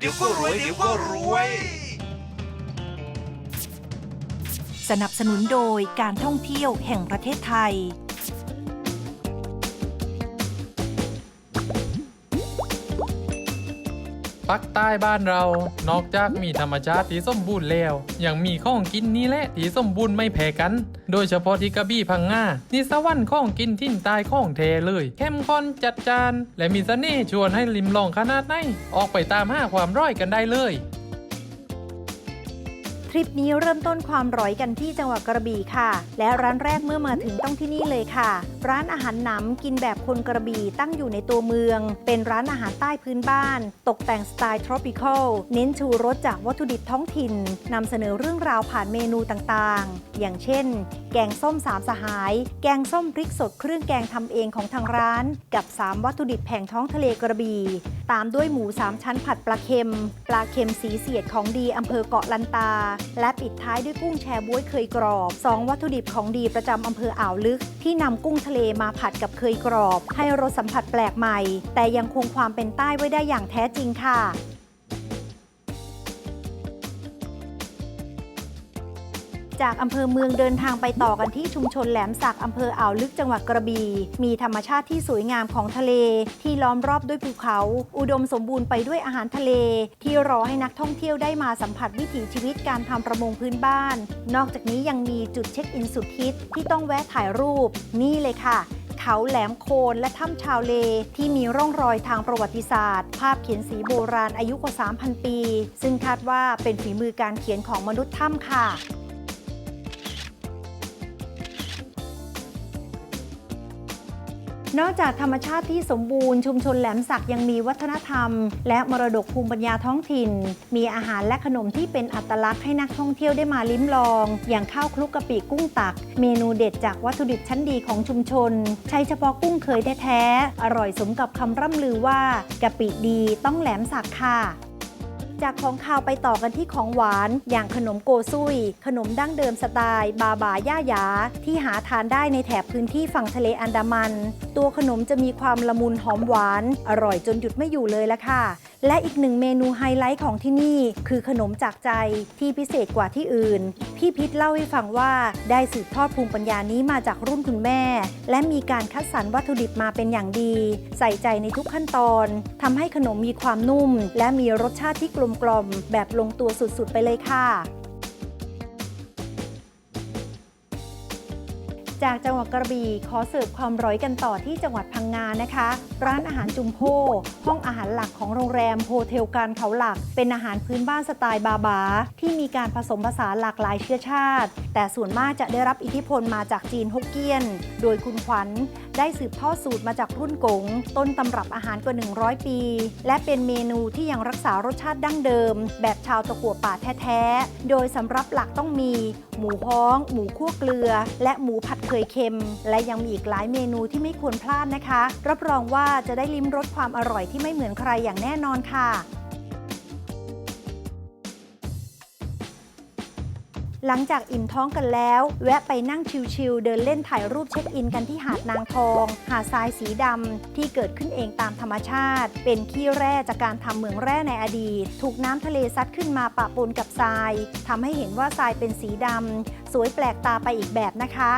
เดี๋ยวก็รวยเดี๋ยวก็รวย สนับสนุนโดยการท่องเที่ยวแห่งประเทศไทย ปักใต้บ้านเรา นอกจากมีธรรมชาติที่สมบูรณ์แล้ว ยังมีของกินนี่แหละที่สมบูรณ์ไม่แพ้กัน โดยเฉพาะที่กระบี่พังงานี่สวรรค์ของกินทิ้นตายของเทเลยเข้มข้นจัดจาน และมีเสน่ห์ชวนให้ลิมลองขนาดไหนออกไปตามหาความร่อยกันได้เลย ทริปนี้เริ่มต้นความร้อยกันที่จังหวัดกระบี่ค่ะ และร้านแรกเมื่อมาถึงต้องที่นี่เลยค่ะ ร้านอาหารหนำกินแบบคนกระบี่ตั้งอยู่ในตัวเมือง เป็นร้านอาหารใต้พื้นบ้าน ตกแต่งสไตล์ tropical เน้นชูรสจากวัตถุดิบท้องถิ่นนำเสนอเรื่องราวผ่านเมนูต่างๆ อย่างเช่น แกงส้มสามสหาย แกงส้มพริกสดเครื่องแกงทำเองของทางร้าน กับ 3 วัตถุดิบแผงท้องทะเลกระบี่ ตามด้วยหมู 3 ชั้นผัดปลาเค็ม ปลาเค็มสีเสียดของดีอำเภอเกาะลันตา และปิดท้ายด้วยกุ้งแชบ๊วยเคยกรอบ 2 วัตถุดิบของดีประจำอำเภออ่าวลึก ที่นำกุ้งทะเลมาผัดกับเคยกรอบ ให้รสสัมผัสแปลกใหม่ แต่ยังคงความเป็นใต้ไว้ได้อย่างแท้จริงค่ะ จากอำเภอเมืองเดินทางไปต่อกันที่ชุมชนแหลมสักอำเภออ่าวลึกจังหวัดกระบี่มีธรรมชาติที่สวยงามของทะเล ที่ล้อมรอบด้วยภูเขา อุดมสมบูรณ์ไปด้วยอาหารทะเล ที่รอให้นักท่องเที่ยวได้มาสัมผัสวิถีชีวิตการทำประมงพื้นบ้าน นอกจากนี้ยังมีจุดเช็คอินสุดฮิตที่ต้องแวะถ่ายรูป นี่เลยค่ะเขาแหลมโคนและถ้ำชาวเล ที่มีร่องรอยทางประวัติศาสตร์ ภาพเขียนสีโบราณอายุกว่า 3,000 ปี ซึ่งคาดว่าเป็นฝีมือการเขียนของมนุษย์ถ้ำค่ะ นอกจากธรรมชาติที่สมบูรณ์ชุมชนแหลมสักยังมีวัฒนธรรม และมรดกภูมิปัญญาท้องถิ่น มีอาหารและขนมที่เป็นอัตลักษณ์ให้นักท่องเที่ยวได้มาลิ้มลอง อย่างข้าวคลุกกะปิกุ้งตัก เมนูเด็ดจากวัตถุดิบชั้นดีของชุมชน ใช้เฉพาะกุ้งเคยแท้ๆอร่อยสมกับคำร่ำลือว่ากะปิดีต้องแหลมสักค่ะจากของคาวไปต่อกันที่ของหวาน อย่างขนมโกซุย ขนมดั้งเดิมสไตล์ บาบาย่าหยา ที่หาทานได้ในแถบพื้นที่ฝั่งทะเลอันดามัน ตัวขนมจะมีความละมุนหอมหวาน อร่อยจนหยุดไม่อยู่เลยละค่ะ และอีกหนึ่งเมนูไฮไลท์ของที่นี่คือขนมจากใจที่พิเศษกว่าที่อื่น พี่พิษเล่าให้ฟังว่าได้สืบทอดภูมิปัญญานี้มาจากรุ่นคุณแม่ และมีการคัดสรรวัตถุดิบมาเป็นอย่างดี ใส่ใจในทุกขั้นตอนทำให้ขนมมีความนุ่ม และมีรสชาติที่กลมกล่อมแบบลงตัวสุดๆ ไปเลยค่ะ จากจังหวัดกระบี่ขอสิร์ฟความร้อยกันต่อที่จังหวัดพังงานะคะ ร้านอาหารจุมโพห้องอาหารหลักของโรงแรมโฮเทลการเขาหลัก เป็นอาหารพื้นบ้านสไตล์บาบา ที่มีการผสมผสานหลากหลายเชื้อชาติ แต่ส่วนมากจะได้รับอิทธิพลมาจากจีนฮกเกี้ยน โดยคุณขวัญได้สืบทอดสูตรมาจากรุ่นกง ต้นตำรับอาหารกว่า 100 ปี และเป็นเมนูที่ยังรักษารสชาติดั้งเดิม แบบชาวตะกั่วป่าแท้ๆ โดยสำรับหลักต้องมี หมูฮ้อง หมูคั่วเกลือ และหมูผัดเคยเค็ม และยังมีอีกหลายเมนูที่ไม่ควรพลาดนะคะ รับรองว่าจะได้ลิ้มรสความอร่อยที่ไม่เหมือนใครอย่างแน่นอนค่ะ หลังจากอิ่มท้องกันแล้ว แวะไปนั่งชิลๆเดินเล่นถ่ายรูปเช็คอินกันที่หาดนางทอง หาดทรายสีดำที่เกิดขึ้นเองตามธรรมชาติ เป็นขี้แร่จากการทำเหมืองแร่ในอดีต ถูกน้ำทะเลซัดขึ้นมาปะปนกับทรายทำให้เห็นว่าทรายเป็นสีดำสวยแปลกตาไปอีกแบบนะคะ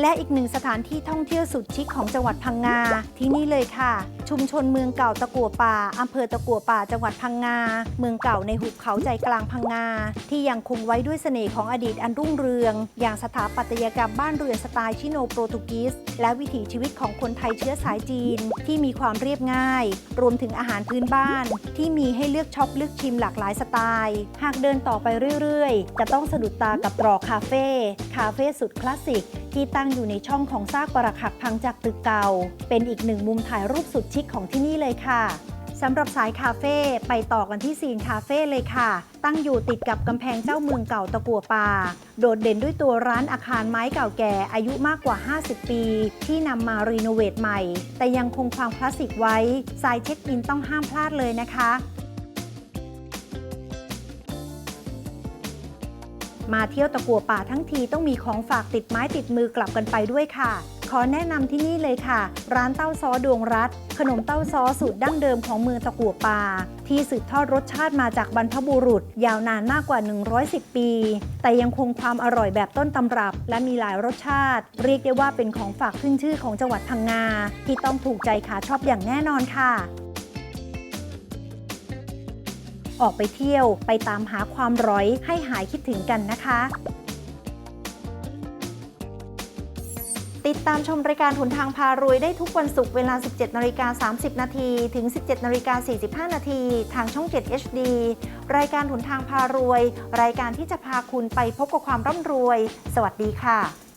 และอีกหนึ่งสถานที่ท่องเที่ยวสุดชิคของจังหวัดพังงา ที่นี่เลยค่ะ ชุมชนเมืองเก่าตะกัวป่าอำเภอตะกัวป่าจังหวัดพังงา เมืองเก่าในหุบเขาใจกลางพังงา ที่ยังคงไว้ด้วยเสน่ห์ของอดีตอันรุ่งเรือง อย่างสถาปัตยกรรมบ้านเรือนสไตล์ชิโนโปรตุกีสและวิถีชีวิตของคนไทยเชื้อสายจีน ที่มีความเรียบง่าย รวมถึงอาหารพื้นบ้าน ที่มีให้เลือกช็อปเลือกชิมหลากหลายสไตล์ หากเดินต่อไปเรื่อยๆ จะต้องสะดุดตากับตรอกคาเฟ่คาเฟ่สุดคลาสสิก ที่ตั้งอยู่ในช่องของซากปรักหักพังจากตึกเก่า เป็นอีกหนึ่งมุมถ่ายรูปสุดชิคของที่นี่เลยค่ะสำหรับสายคาเฟ่ไปต่อกันที่ซีนคาเฟ่เลยค่ะ ตั้งอยู่ติดกับกำแพงเจ้าเมืองเก่าตะกัวป่า โดดเด่นด้วยตัวร้านอาคารไม้เก่าแก่อายุมากกว่า 50 ปี ที่นำมารีโนเวทใหม่ แต่ยังคงความคลาสสิกไว้ สายเช็คอินต้องห้ามพลาดเลยนะคะ มาเที่ยวตะกัวป่าทั้งทีต้องมีของฝากติดไม้ติดมือกลับกันไปด้วยค่ะ ขอแนะนำที่นี่เลยค่ะ ร้านเต้าซ้อดวงรัตขนมเต้าซ้อสูตรดั้งเดิมของเมืองตะกัวป่า ที่สืบทอดรสชาติมาจากบรรพบุรุษ ยาวนานมากกว่า 110 ปี แต่ยังคงความอร่อยแบบต้นตำรับ และมีหลายรสชาติ เรียกได้ว่าเป็นของฝากขึ้นชื่อของจังหวัดพังงาที่ต้องถูกใจขาชอบอย่างแน่นอนค่ะ ออกไปเที่ยวไปตามหาความร้อยให้หายคิดถึงกันนะคะ ติดตามชมรายการทุนทางพารวยได้ทุกวันศุกร์เวลา 17นาฬิกา30 นาทีถึง 17นาฬิกา45 นาทีทางช่อง 7 HD รายการทุนทางพารวย รายการที่จะพาคุณไปพบกับความร่ำรวย สวัสดีค่ะ